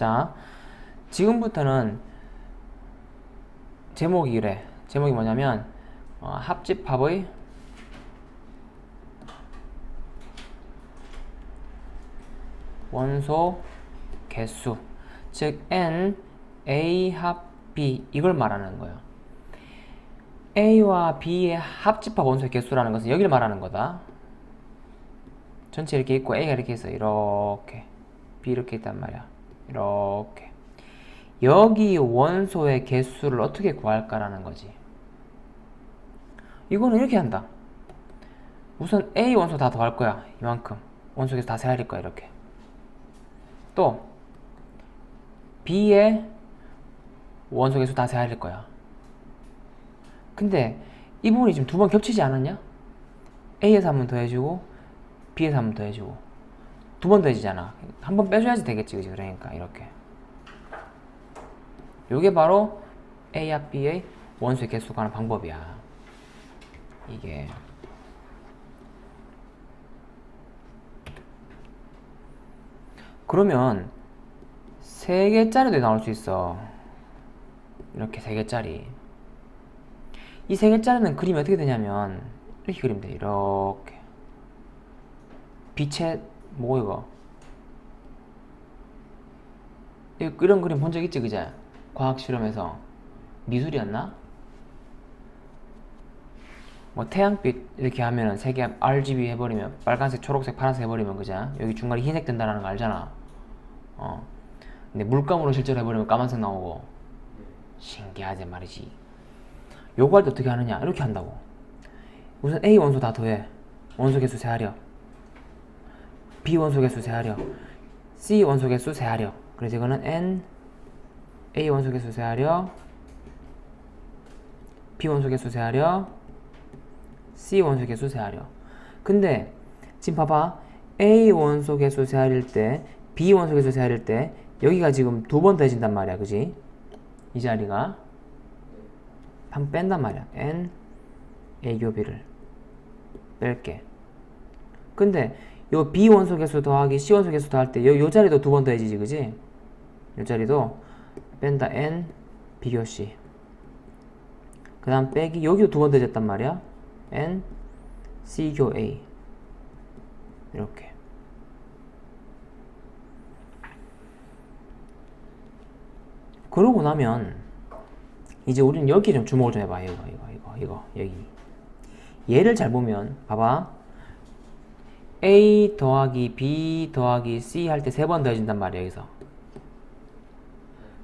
자, 지금부터는 제목이 이래. 제목이 뭐냐면 어, 합집합의 원소 개수 즉 n a 합 b 이걸 말하는 거예요. a와 b의 합집합 원소의 개수라는 것은 여기를 말하는 거다. 전체 이렇게 있고 a가 이렇게 있어 이렇게 b 이렇게 있단 말이야. 이렇게 여기 원소의 개수를 어떻게 구할까라는 거지. 이거는 이렇게 한다. 우선 A 원소 다 더할 거야. 이만큼. 원소 개수 다 세할 거야. 이렇게. 또 B의 원소 개수 다 세할 거야. 근데 이 부분이 지금 두 번 겹치지 않았냐? A에서 한 번 더해주고 B에서 한 번 더해주고 두번 더해지잖아. 한 번 빼줘야지 되겠지, 그지? 그러니까 이렇게. 요게 바로 A와 B의 원소의 개수 가는 방법이야. 이게 그러면 세 개짜리도 나올 수 있어. 이렇게 세 개짜리. 이 세 개짜리는 그림이 어떻게 되냐면 이렇게 그리면 돼. 이렇게. 빛의 뭐 이거? 이- 이런 그림 본 적 있지, 그제? 과학 실험에서 미술이었나? 뭐 태양빛 이렇게 하면은 세개 RGB 해버리면 빨간색, 초록색, 파란색 해버리면 그죠? 여기 중간에 흰색 된다는 거 알잖아. 어. 근데 물감으로 실제로 해버리면 까만색 나오고 신기하지 말이지. 요거 할 때 어떻게 하느냐? 이렇게 한다고. 우선 A 원소 다 더해. 원소 개수 세하려. B 원소 개수 세하려. C 원소 개수 세하려. 그래서 이거는 N A 원소 개수 세하려. B 원소 개수 세하려. C 원소 개수 세하려. 근데 지금 봐봐. A 원소 개수 세하릴 때 B 원소 개수 세하릴 때 여기가 지금 두 번 더해진단 말이야. 그지? 이 자리가 한 뺀단 말이야. N A 교비를 뺄게. 근데 요 B 원소 개수 더하기 C 원소 개수 더할 때 요, 요 자리도 두 번 더해지지. 그지? 요 자리도 뺀다 N 비교 C. 그 다음 빼기 여기도 두 번 더해졌단 말이야. N C교 A 이렇게 그러고 나면 이제 우리는 여기 좀 주목을 좀 해봐 이거 이거 이거 이거 여기 얘를 잘 보면 봐봐 A 더하기 B 더하기 C 할 때 세 번 더해진단 말이야 여기서.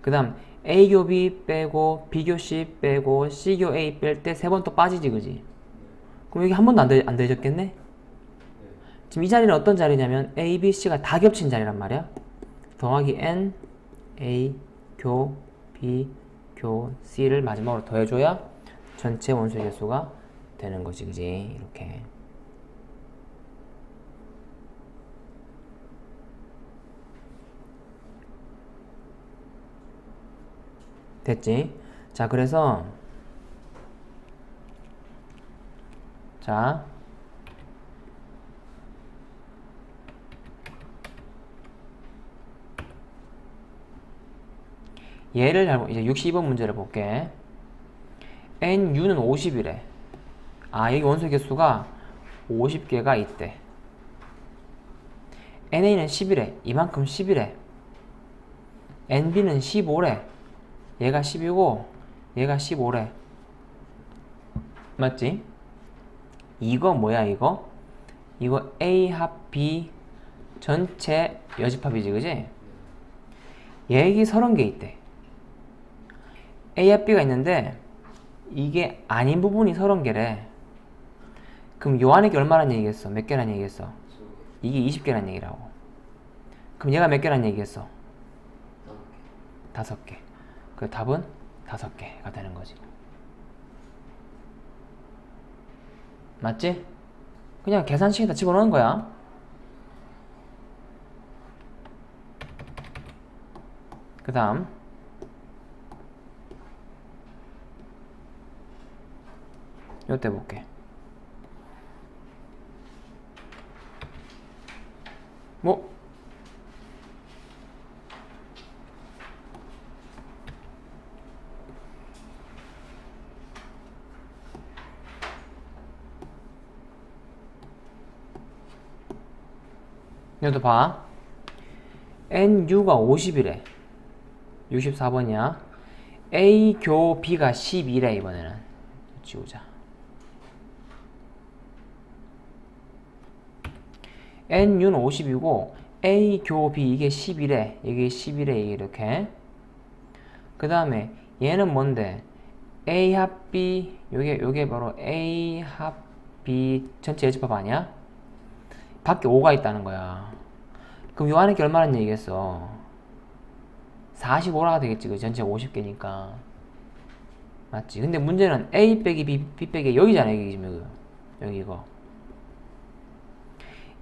그 다음 A교 B 빼고 B교 C 빼고 C교 A 뺄 때 세 번 또 빠지지 그지? 그럼 여기 한 번도 안, 더, 안 더해졌겠네? 지금 이 자리는 어떤 자리냐면 A, B, C가 다 겹친 자리란 말이야. 더하기 N A 교 B 교 C를 마지막으로 더해줘야 전체 원소의 개수가 되는 거지 그지? 이렇게 됐지? 자, 그래서 자 얘를 잘 보- 이제 62번 문제를 볼게. NU는 50이래. 아, 여기 원소 개수가 50개가 있대. NA는 10이래. 이만큼 10이래. NB는 15래. 얘가 10이고 얘가 15래. 맞지? 이거 뭐야 이거? 이거 A 합 B 전체 여집합이지 그지? 얘기 30개 있대. A 합 B가 있는데 이게 아닌 부분이 30개래. 그럼 요 안에 게 얼마란 얘기겠어? 몇 개란 얘기겠어? 이게 20개란 얘기라고. 그럼 얘가 몇 개란 얘기겠어? 다섯 개. 그 답은 다섯 개가 되는 거지. 맞지? 그냥 계산식에다 집어넣는 거야. 그 다음. 요때 볼게. 뭐? 여기도 봐. NU가 50이래. 64번이야. A 교 B가 12래 이번에는. 지우자. NU는 50이고 A 교 B 이게 11에 이게 11에 이게 이렇게 그 다음에 얘는 뭔데 A 합 B 요게 요게 바로 A 합 B 전체 예집합 아니야? 밖에 5가 있다는 거야 그럼 요 안에 게 얼마나 얘기했어. 45라가 되겠지 그 전체 50개니까. 맞지? 근데 문제는 A 빼기 B, B 빼기 여기잖아 여기 지금 여기. 이거.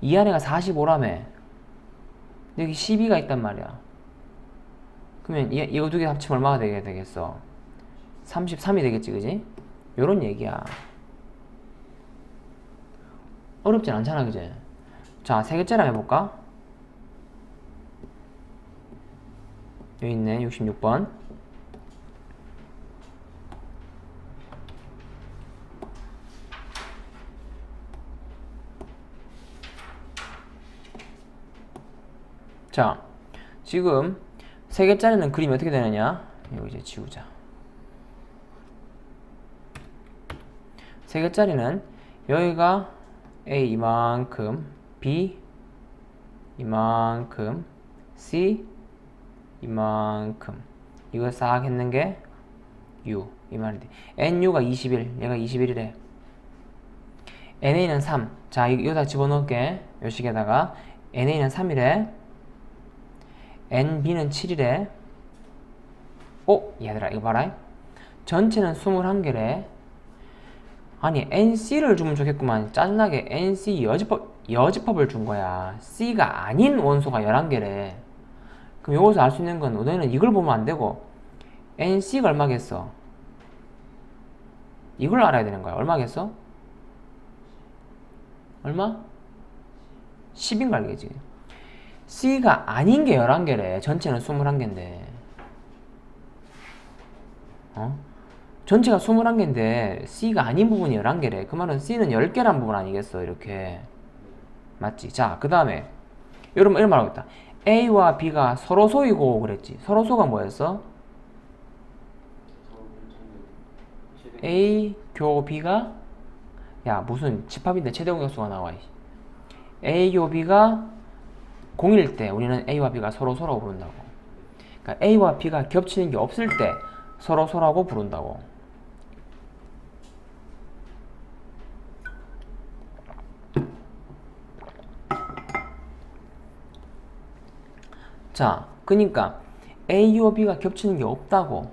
이 안에가 45라며. 여기 12가 있단 말이야. 그러면 이, 이거 두 개 합치면 얼마가 되게 되겠어? 33이 되겠지 그지? 요런 얘기야. 어렵진 않잖아 그지? 자 세 개째랑 해볼까 여기 있네 66번 자, 지금 세 개짜리는 그림이 어떻게 되느냐? 이거 이제 지우자. 세 개짜리는 여기가 A 이만큼, B 이만큼, C 이만큼. 이거 싹 했는 게 U 이 말인데 NU가 21, 얘가 21이래. NA는 3. 자, 이거 여기다 집어넣을게. 요 식에다가 NA는 3이래. NB는 7이래. 어? 얘들아, 이거 봐라. 전체는 21개래. 아니, NC를 주면 좋겠구만. 짜증나게 NC 여집합, 여집합을 준 거야. C가 아닌 원소가 11개래. 그럼 여기서 알 수 있는 건 너희는 이걸 보면 안 되고, NC가 얼마겠어? 이걸 알아야 되는 거야. 얼마겠어? 얼마? 10인가 알겠지? C가 아닌 게 11개래. 전체는 21개인데. 어? 전체가 21개인데 C가 아닌 부분이 11개래. 그 말은 C는 10개란 부분 아니겠어. 이렇게. 맞지? 자, 그 다음에 이런, 이런 말 하고 있다. A와 B가 서로 소이고 그랬지. 서로 소가 뭐였어? A 교 B가 야 무슨 집합인데 최대 공격수가 나와 A 교 B가 공일 때 우리는 A와 B가 서로 소라고 부른다고. 그러니까 A와 B가 겹치는 게 없을 때 서로 소라고 부른다고. 자, 그러니까 A와 B가 겹치는 게 없다고.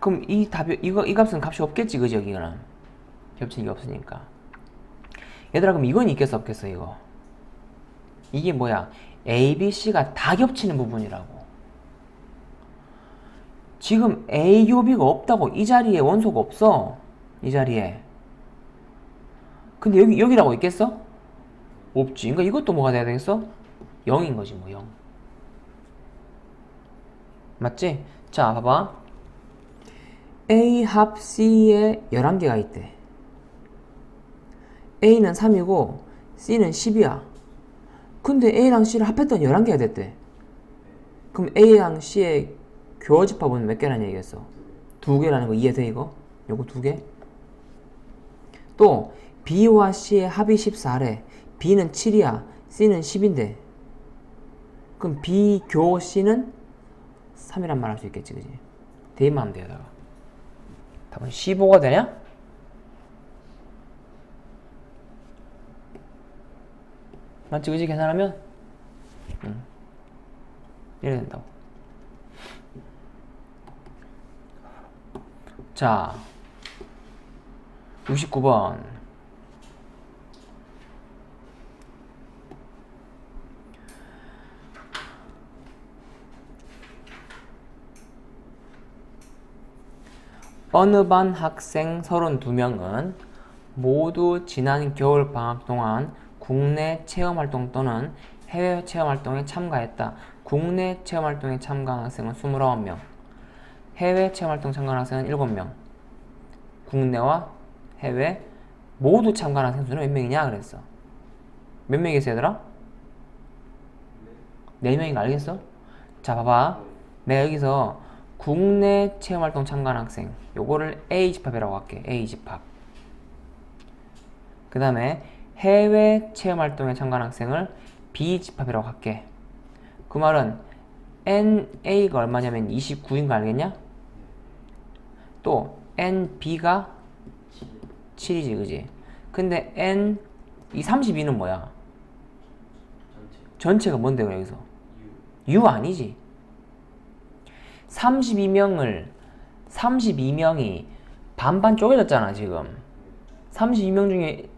그럼 이 답이 이거 이 값은 값이 없겠지, 그죠? 여기는 겹치는 게 없으니까. 얘들아, 그럼 이건 있겠어, 없겠어, 이거? 이게 뭐야? A, B, C가 다 겹치는 부분이라고. 지금 A, U, B가 없다고. 이 자리에 원소가 없어. 이 자리에. 근데 여기, 여기라고 있겠어? 없지. 그러니까 이것도 뭐가 돼야 되겠어? 0인 거지, 뭐, 0. 맞지? 자, 봐봐. A 합 C에 11개가 있대. A는 3이고, C는 10이야. 근데 A랑 C를 합했더니 11개가 됐대. 그럼 A랑 C의 교집합은 몇 개라는 얘기겠어? 두 개라는 거 이해돼, 이거? 요거 두 개? 또, B와 C의 합이 14래. B는 7이야. C는 10인데. 그럼 B 교 C는 3이란 말 할 수 있겠지, 그지? 대입만 하면 돼요, 다가. 답은 15가 되냐? 맞지, 그지? 계산하면? 응. 이래 된다고. 자, 69번. 어느 반 학생 32명은 모두 지난 겨울 방학 동안 국내 체험 활동 또는 해외 체험 활동에 참가했다. 국내 체험 활동에 참가한 학생은 29명, 해외 체험 활동 참가한 학생은 7명. 국내와 해외 모두 참가한 학생 수는 몇 명이냐 그랬어. 몇 명이겠어 얘들아? 4명인 거 알겠어? 자, 봐봐. 내가 여기서 국내 체험활동 참가한 학생, 요거를 A 집합이라고 할게. A 집합. 그 다음에 해외 체험활동에 참가한 학생을 B 집합이라고 할게. 그 말은 NA가 얼마냐면 29인 거 알겠냐? 또 NB가 7이지, 그지? 근데 N 이 32는 뭐야? 전체 전체가 뭔데 그래 여기서? U U 아니지. 32명을 32명이 반반 쪼개졌잖아 지금. 32명 중에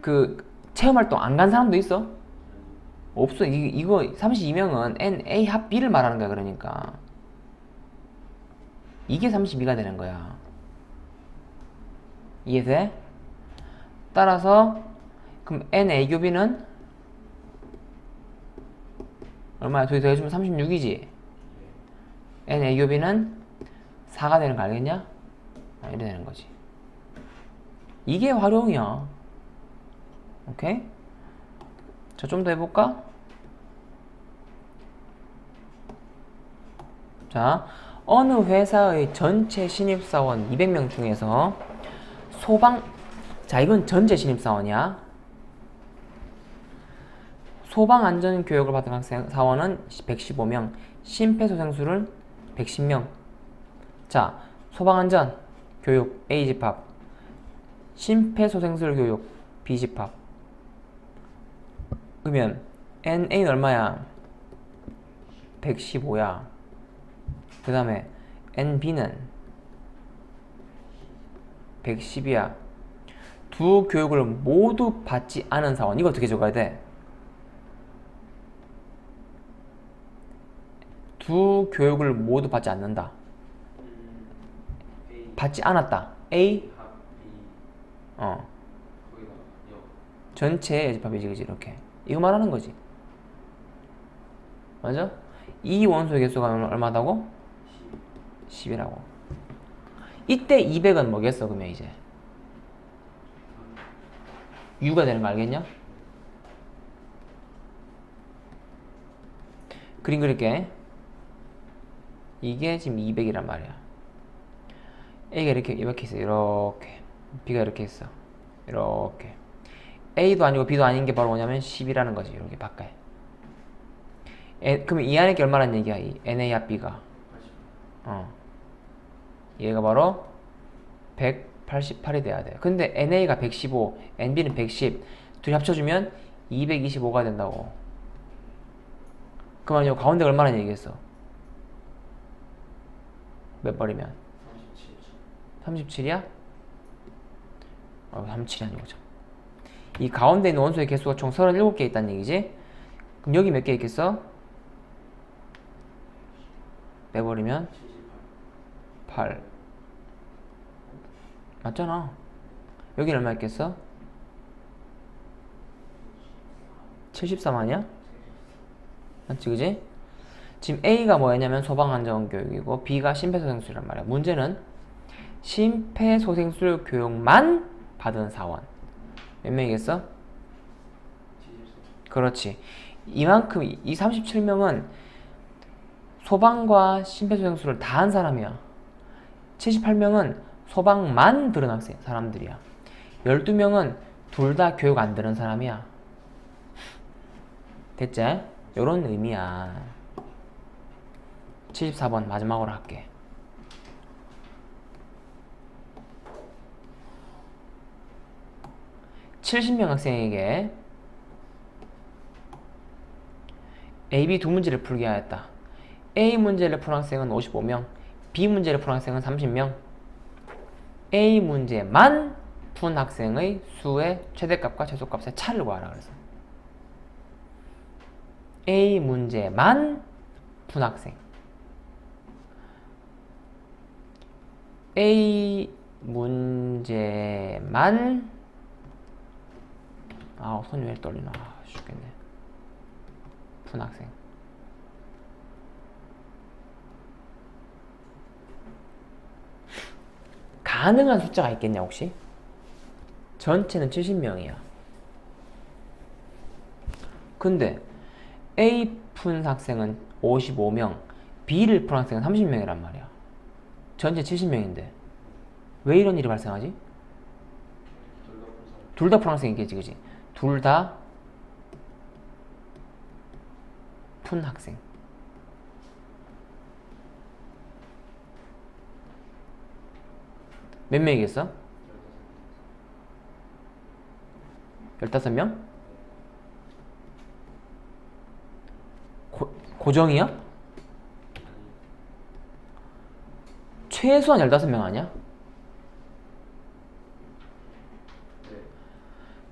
그 체험 활동 안 간 사람도 있어? 없어. 이, 이거 32명은 N A 합 B를 말하는 거야 그러니까. 이게 32가 되는 거야. 이해돼? 따라서 그럼 N A 교비는 얼마야? 둘이 더해주면 36이지? N A 교비는 4가 되는 거 알겠냐? 아, 이래 되는 거지. 이게 활용이야. 오케이? 자, 좀 더 해볼까? 자, 어느 회사의 전체 신입사원 200명 중에서 소방, 자, 이건 전체 신입사원이야. 소방안전 교육을 받은 학생, 사원은 115명, 심폐소생술은 110명. 자, 소방안전 교육 A 집합, 심폐소생술 교육 B 집합. 그러면 NA는 얼마야? 115야. 그 다음에 NB는 110이야. 두 교육을 모두 받지 않은 사원. 이거 어떻게 적어야 돼? 두 교육을 모두 받지 않는다. 받지 않았다. A 어 전체 집합이지 그지 이렇게 이거 말하는 거지. 맞아? 이 원소의 개수가 얼마다고? 10 10이라고. 이때 200은 뭐겠어 그러면 이제 U가 되는 거 알겠냐? 그림 그릴게. 이게 지금 200이란 말이야. A가 이렇게 이렇게 있어. 이렇게. B가 이렇게 있어. 이렇게. A도 아니고 B도 아닌 게 바로 뭐냐면 10이라는 거지. 이렇게 바꿔. 에, 그럼 이 안에 게 얼마란 얘기야? 이 NA 합 B가. 80 어. 얘가 바로 188이 돼야 돼. 근데 NA가 115, NB는 110. 둘이 합쳐주면 225가 된다고. 그만 요 가운데 얼마나 얘기했어? 몇 벌이면? 37 37 이야? 어, 37이 아니고 참. 이 가운데 있는 원소의 개수가 총 37개 있다는 얘기지? 그럼 여기 몇 개 있겠어? 빼버리면 78 8 맞잖아 여기는 얼마 있겠어? 73 아니야? 맞지 그지? 지금 A가 뭐였냐면 소방안전교육이고 B가 심폐소생술이란 말이야. 문제는 심폐소생술 교육만 받은 사원. 몇 명이겠어? 74 그렇지. 이만큼 이 37명은 소방과 심폐소생술을 다 한 사람이야. 78명은 소방만 들은 학생 사람들이야. 12명은 둘 다 교육 안 들은 사람이야. 됐지? 요런 의미야 74번 마지막으로 할게 (70명) 학생에게 A, B 두 문제를 풀게 하였다. A 문제를 푼 학생은 55명, B 문제를 푼 학생은 30명. A 문제만 푼 학생의 수의 최대값과 최소값의 차를 구하라 그래서. A 문제만 푼 학생. A 문제만 아 손이 왜 떨리나 아, 죽겠네. 푼 학생. 가능한 숫자가 있겠냐 혹시? 전체는 70명이야. 근데 A 푼 학생은 55명, B를 푼 학생은 30명이란 말이야. 전체 70명인데 왜 이런 일이 발생하지? 둘다푼 학생이겠지, 그지? 둘 다 푼 학생. 몇 명이겠어? 15명? 고, 고정이야? 최소한 15명 아니야?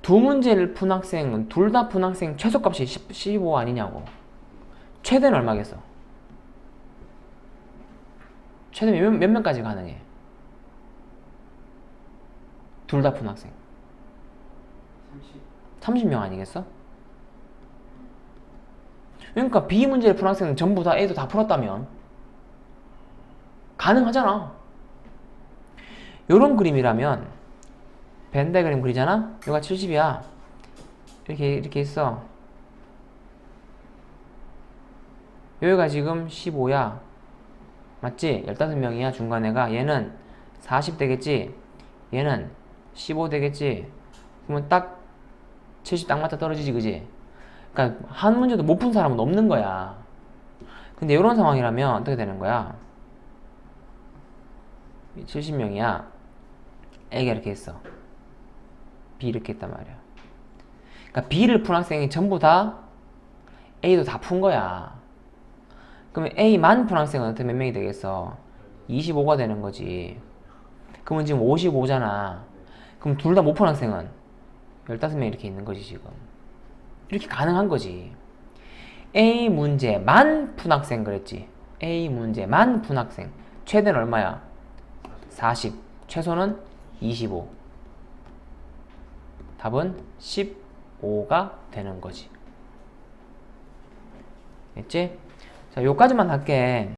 두 문제를 푼 학생은 둘 다 푼 학생 최소값이 10, 15 아니냐고 최대는 얼마겠어? 최대 몇, 몇 명까지 가능해? 둘 다 푼 학생 30명 아니겠어? 그러니까 B 문제를 푼 학생은 전부 다 A도 다 풀었다면 가능하잖아. 요런 그림이라면 벤다 그림 그리잖아? 여기가 70이야. 이렇게 이렇게 있어. 여기가 지금 15야. 맞지? 15명이야 중간에가 얘는 40 되겠지? 얘는 15 되겠지? 그러면 딱 70 딱 맞아 떨어지지 그지? 그러니까 한 문제도 못 푼 사람은 없는 거야. 근데 이런 상황이라면 어떻게 되는 거야? 70명이야. A가 이렇게 했어. B 이렇게 했단 말이야. 그러니까 B를 푼 학생이 전부 다 A도 다 푼 거야. 그러면 A만 푼 학생은 어떻게 몇 명이 되겠어? 25가 되는 거지. 그러면 지금 55잖아. 그럼 둘 다 못 푼 학생은 15명 이렇게 있는 거지, 지금. 이렇게 가능한 거지. A 문제만 푼 학생 그랬지. A 문제만 푼 학생. 최대는 얼마야? 40. 최소는 25. 답은 15가 되는 거지. 됐지? 자, 요까지만 할게.